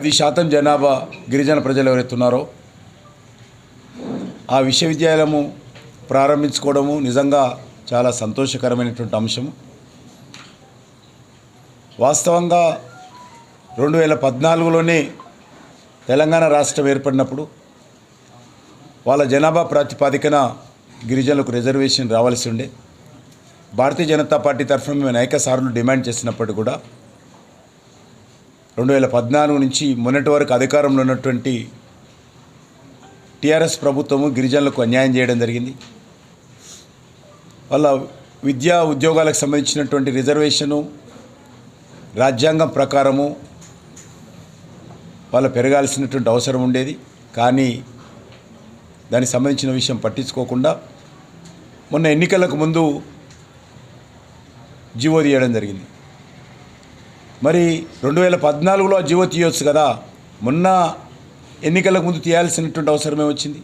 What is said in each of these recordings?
పది శాతం జనాభా గిరిజన ప్రజలు ఎవరైతున్నారో ఆ విశ్వవిద్యాలయము ప్రారంభించుకోవడము నిజంగా చాలా సంతోషకరమైనటువంటి అంశము. వాస్తవంగా రెండు వేల పద్నాలుగులోనే తెలంగాణ రాష్ట్రం ఏర్పడినప్పుడు వాళ్ళ జనాభా ప్రాతిపాదికన గిరిజనులకు రిజర్వేషన్ రావాల్సి ఉండే. భారతీయ జనతా పార్టీ తరఫున మేము అనేక సార్లు డిమాండ్ చేసినప్పటికీ కూడా రెండు వేల పద్నాలుగు నుంచి మొన్నటి వరకు అధికారంలో ఉన్నటువంటి టీఆర్ఎస్ ప్రభుత్వము గిరిజనులకు అన్యాయం చేయడం జరిగింది. వాళ్ళ విద్యా ఉద్యోగాలకు సంబంధించినటువంటి రిజర్వేషను రాజ్యాంగం ప్రకారము వాళ్ళు పెరగాల్సినటువంటి అవసరం ఉండేది. కానీ దానికి సంబంధించిన విషయం పట్టించుకోకుండా మొన్న ఎన్నికలకు ముందు జీవో తీయడం జరిగింది. మరి రెండు వేల పద్నాలుగులో ఆ జీవో తీయొచ్చు కదా. మొన్న ఎన్నికలకు ముందు తీయాల్సినటువంటి అవసరమే వచ్చింది.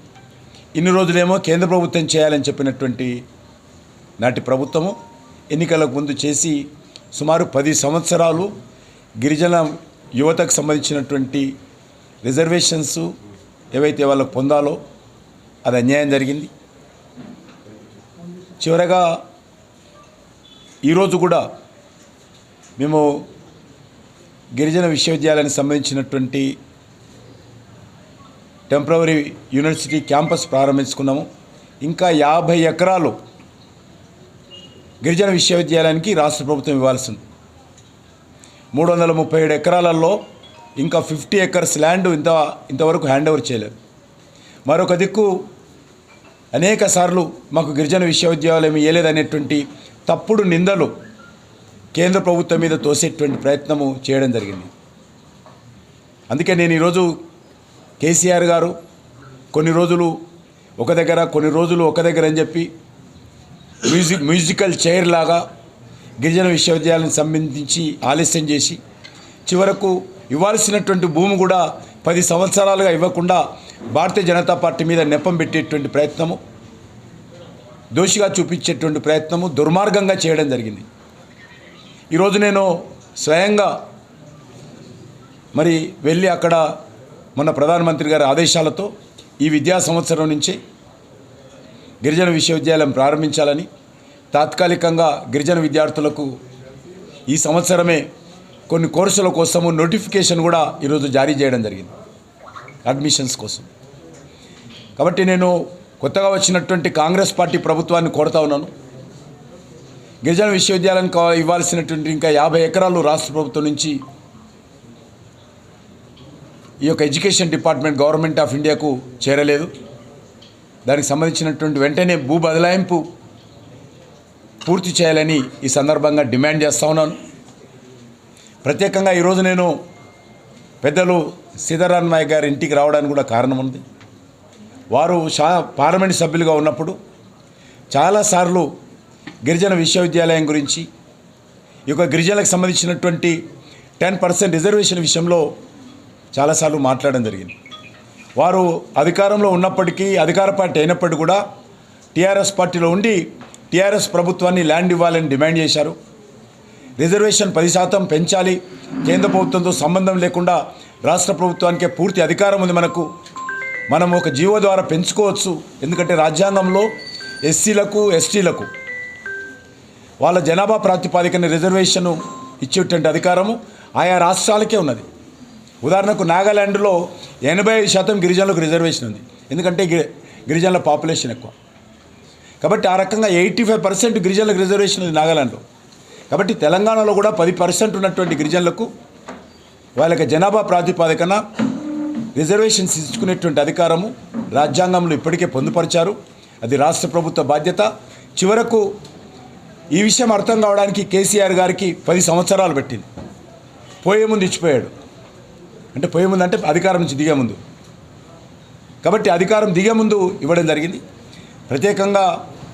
ఇన్ని రోజులేమో కేంద్ర ప్రభుత్వం చేయాలని చెప్పినటువంటి నాటి ప్రభుత్వము ఎన్నికలకు ముందు చేసి సుమారు పది సంవత్సరాలు గిరిజన యువతకు సంబంధించినటువంటి రిజర్వేషన్స్ ఏవైతే వాళ్ళకు పొందాలో అది అన్యాయం జరిగింది. చివరగా ఈరోజు కూడా మేము గిరిజన విశ్వవిద్యాలయానికి సంబంధించినటువంటి టెంపరవరీ యూనివర్సిటీ క్యాంపస్ ప్రారంభించుకున్నాము. ఇంకా యాభై ఎకరాలు గిరిజన విశ్వవిద్యాలయానికి రాష్ట్ర ప్రభుత్వం ఇవ్వాల్సి ఉంది మూడు వందల ముప్పై ఏడు ఎకరాలలో ఇంకా ఫిఫ్టీ ఎకర్స్ ల్యాండ్ ఇంత ఇంతవరకు హ్యాండ్ ఓవర్ చేయలేదు. మరొక దిక్కు అనేక సార్లు మాకు గిరిజన విశ్వవిద్యాలయం ఇవ్వలేదనేటువంటి తప్పుడు నిందలు కేంద్ర ప్రభుత్వం మీద తోసేటువంటి ప్రయత్నము చేయడం జరిగింది. అందుకే నేను ఈరోజు కేసీఆర్ గారు కొన్ని రోజులు ఒక దగ్గర కొన్ని రోజులు ఒక దగ్గర అని చెప్పి మ్యూజిక్ మ్యూజికల్ చైర్ లాగా గిరిజన విశ్వవిద్యాలయానికి సంబంధించి ఆలస్యం చేసి చివరకు ఇవ్వాల్సినటువంటి భూమి కూడా పది సంవత్సరాలుగా ఇవ్వకుండా భారతీయ జనతా పార్టీ మీద నెప్పం పెట్టేటువంటి ప్రయత్నము దోషిగా చూపించేటువంటి ప్రయత్నము దుర్మార్గంగా చేయడం జరిగింది. ఈరోజు నేను స్వయంగా మరి వెళ్ళి అక్కడ మన ప్రధానమంత్రి గారి ఆదేశాలతో ఈ విద్యా సంవత్సరం నుంచి గిరిజన విశ్వవిద్యాలయం ప్రారంభించాలని తాత్కాలికంగా గిరిజన విద్యార్థులకు ఈ సంవత్సరమే కొన్ని కోర్సుల కోసము నోటిఫికేషన్ కూడా ఈరోజు జారీ చేయడం జరిగింది. అడ్మిషన్స్ కోసం. కాబట్టి నేను కొత్తగా వచ్చినటువంటి కాంగ్రెస్ పార్టీ ప్రభుత్వాన్ని కోరుతా ఉన్నాను. గిరిజన విశ్వవిద్యాలయం ఇవ్వాల్సినటువంటి ఇంకా యాభై ఎకరాలు రాష్ట్ర ప్రభుత్వం నుంచి ఈ యొక్క ఎడ్యుకేషన్ డిపార్ట్మెంట్ గవర్నమెంట్ ఆఫ్ ఇండియాకు చేరలేదు. దానికి సంబంధించినటువంటి వెంటనే భూ బదలాయింపు పూర్తి చేయాలని ఈ సందర్భంగా డిమాండ్ చేస్తూ ఉన్నాను. ప్రత్యేకంగా ఈరోజు నేను పెద్దలు సీతారాం నాయక్ గారి ఇంటికి రావడానికి కూడా కారణం ఉంది. వారు షా పార్లమెంట్ సభ్యులుగా ఉన్నప్పుడు చాలాసార్లు గిరిజన విశ్వవిద్యాలయం గురించి ఈ యొక్క గిరిజనులకు సంబంధించినటువంటి టెన్ పర్సెంట్ రిజర్వేషన్ విషయంలో చాలాసార్లు మాట్లాడడం జరిగింది. వారు అధికారంలో ఉన్నప్పటికీ అధికార పార్టీ అయినప్పటికీ కూడా టీఆర్ఎస్ పార్టీలో ఉండి టీఆర్ఎస్ ప్రభుత్వాన్ని ల్యాండ్ ఇవ్వాలని డిమాండ్ చేశారు. రిజర్వేషన్ పది శాతం పెంచాలి కేంద్ర ప్రభుత్వంతో సంబంధం లేకుండా రాష్ట్ర ప్రభుత్వానికే పూర్తి అధికారం ఉంది మనకు. మనం ఒక జీవో ద్వారా పెంచుకోవచ్చు ఎందుకంటే రాజ్యాంగంలో ఎస్సీలకు ఎస్టీలకు వాళ్ళ జనాభా ప్రాతిపాదికన రిజర్వేషన్ ఇచ్చేటువంటి అధికారము ఆయా రాష్ట్రాలకే ఉన్నది. ఉదాహరణకు నాగాల్యాండ్లో ఎనభై ఐదు శాతం గిరిజనులకు రిజర్వేషన్ ఉంది. ఎందుకంటే గి- గిరిజనుల పాపులేషన్ ఎక్కువ. కాబట్టి ఆ రకంగా ఎయిటీ ఫైవ్ పర్సెంట్ గిరిజనులకు రిజర్వేషన్ ఉంది నాగాల్యాండ్లో కాబట్టి తెలంగాణలో కూడా పది పర్సెంట్ ఉన్నటువంటి గిరిజనులకు వాళ్ళకి జనాభా ప్రాతిపాదికన రిజర్వేషన్స్ ఇచ్చుకునేటువంటి అధికారము రాజ్యాంగంలో ఇప్పటికే పొందుపరిచారు. అది రాష్ట్ర ప్రభుత్వ బాధ్యత. చివరకు ఈ విషయం అర్థం కావడానికి కేసీఆర్ గారికి పది సంవత్సరాలు పెట్టింది. పోయే ముందు ఇచ్చిపోయాడు. అంటే పోయే ముందు అంటే అధికారం నుంచి దిగే ముందు. కాబట్టి అధికారం దిగే ముందు ఇవ్వడం జరిగింది. ప్రత్యేకంగా